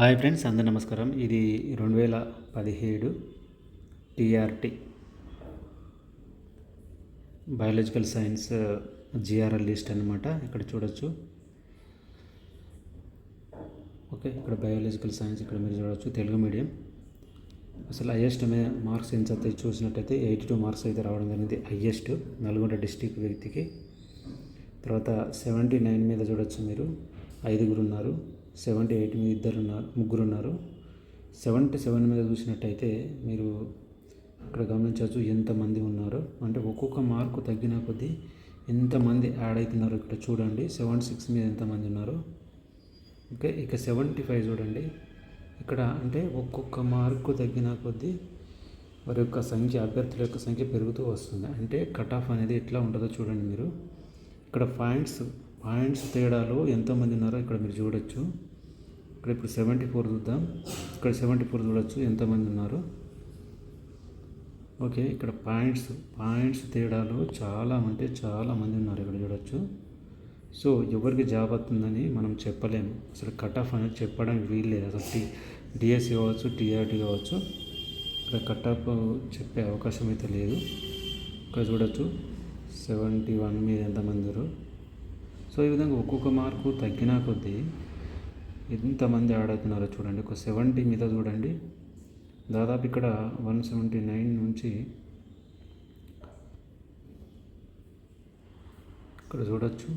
Hi friends అందరు నమస్కారం. ఇది రెండు వేల పదిహేడు TRT biological science GRL list అనమాట ఇక్కడ చూడొచ్చు. ఓకే ఇక్కడ బయాలజికల్ సైన్స్ ఇక్కడ మీరు చూడొచ్చు తెలుగు మీడియం. అసలు హయ్యెస్ట్ మార్క్స్ ఎంత అయితే చూసినట్టయితే ఎయిటీ టూ మార్క్స్ అయితే రావడం జరిగింది హయ్యెస్ట్ నల్గొండ డిస్టిక్ వ్యక్తికి. తర్వాత సెవెంటీ నైన్ మీద చూడొచ్చు మీరు ఐదుగురు ఉన్నారు. సెవెంటీ ఎయిట్ మీద ఇద్దరు ఉన్నారు ముగ్గురు ఉన్నారు. సెవెంటీ సెవెన్ మీద చూసినట్టయితే మీరు ఇక్కడ గమనించవచ్చు ఎంతమంది ఉన్నారు. అంటే ఒక్కొక్క మార్కు తగ్గిన కొద్దీ ఎంతమంది యాడ్ అవుతున్నారు ఇక్కడ చూడండి. సెవెంటీ సిక్స్ మీద ఎంతమంది ఉన్నారు. ఓకే ఇక సెవెంటీ ఫైవ్ చూడండి. ఇక్కడ అంటే ఒక్కొక్క మార్కు తగ్గిన కొద్దీ వారి యొక్క సంఖ్య అభ్యర్థుల యొక్క సంఖ్య పెరుగుతూ వస్తుంది. అంటే కట్ ఆఫ్ అనేది ఎట్లా ఉంటుందో చూడండి మీరు. ఇక్కడ పాయింట్స్ పాయింట్స్ తేడాలో ఎంతమంది ఉన్నారో ఇక్కడ మీరు చూడొచ్చు. ఇక్కడ ఇప్పుడు సెవెంటీ ఫోర్ చూద్దాం. ఇక్కడ సెవెంటీ ఫోర్ చూడొచ్చు ఎంతమంది ఉన్నారు. ఓకే ఇక్కడ పాయింట్స్ పాయింట్స్ తేడాలో చాలా అంటే చాలా మంది ఉన్నారు ఇక్కడ చూడొచ్చు. సో ఎవరికి జాబ్ వస్తుందని మనం చెప్పలేము అసలు కట్ ఆఫ్ అనేది చెప్పడానికి వీలు లేదు. అసలు టీ డిఎస్సి కావచ్చు టీఆర్టీ కావచ్చు ఇక్కడ కట్ ఆఫ్ చెప్పే అవకాశం అయితే లేదు. ఇక్కడ చూడొచ్చు. సెవెంటీ వన్ మీద ఎంతమంది సో ఈ విధంగా ఒక్కొక్క మార్కు తగ్గినా కొద్దీ ఎంతమంది ఆడవుతున్నారో చూడండి. ఒక సెవెంటీ మీద చూడండి. దాదాపు ఇక్కడ వన్ సెవెంటీ నైన్ నుంచి ఇక్కడ చూడొచ్చు.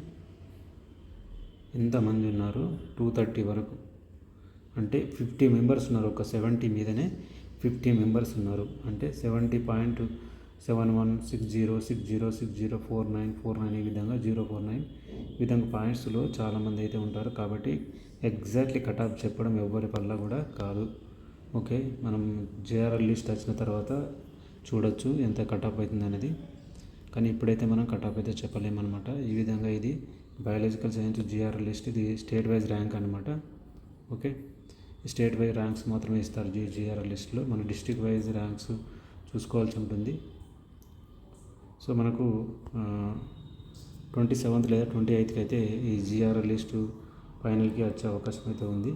ఎంతమంది ఉన్నారు? టూ థర్టీ వరకు. అంటే ఫిఫ్టీ మెంబర్స్ ఉన్నారు. ఒక సెవెంటీ మీదనే ఫిఫ్టీ మెంబర్స్ ఉన్నారు. అంటే seventy point seven one six zero six zero six zero four nine four nine ఈ విధంగా జీరో ఫోర్ నైన్ ఈ విధంగా పాయింట్స్లో చాలామంది అయితే ఉంటారు కాబట్టి ఎగ్జాక్ట్లీ కట్ ఆఫ్ చెప్పడం ఎవరి వల్ల కూడా కాదు. ఓకే మనం జేఆర్ఎల్ లిస్ట్ వచ్చిన తర్వాత చూడొచ్చు ఎంత కట్ ఆఫ్ అవుతుంది అనేది. కానీ ఇప్పుడైతే మనం కట్ ఆఫ్ అయితే చెప్పలేమన్నమాట. ఈ విధంగా ఇది బయాలజికల్ సైన్స్ జిఆర్ఎల్ లిస్ట్ ఇది స్టేట్ వైజ్ ర్యాంక్ అనమాట ఓకే స్టేట్ వైజ్ ర్యాంక్స్ మాత్రమే ఇస్తారు జీ జిఆర్ఎల్ లిస్ట్లో. మన డిస్టిక్ వైజ్ ర్యాంక్స్ చూసుకోవాల్సి ఉంటుంది. సో మనకు ట్వంటీ సెవెంత్ లేదా ట్వంటీ ఎయిత్కి అయితే ఈ జిఆర్ఎల్ లిస్టు ఫైనల్కి వచ్చే అవకాశం అయితే ఉంది.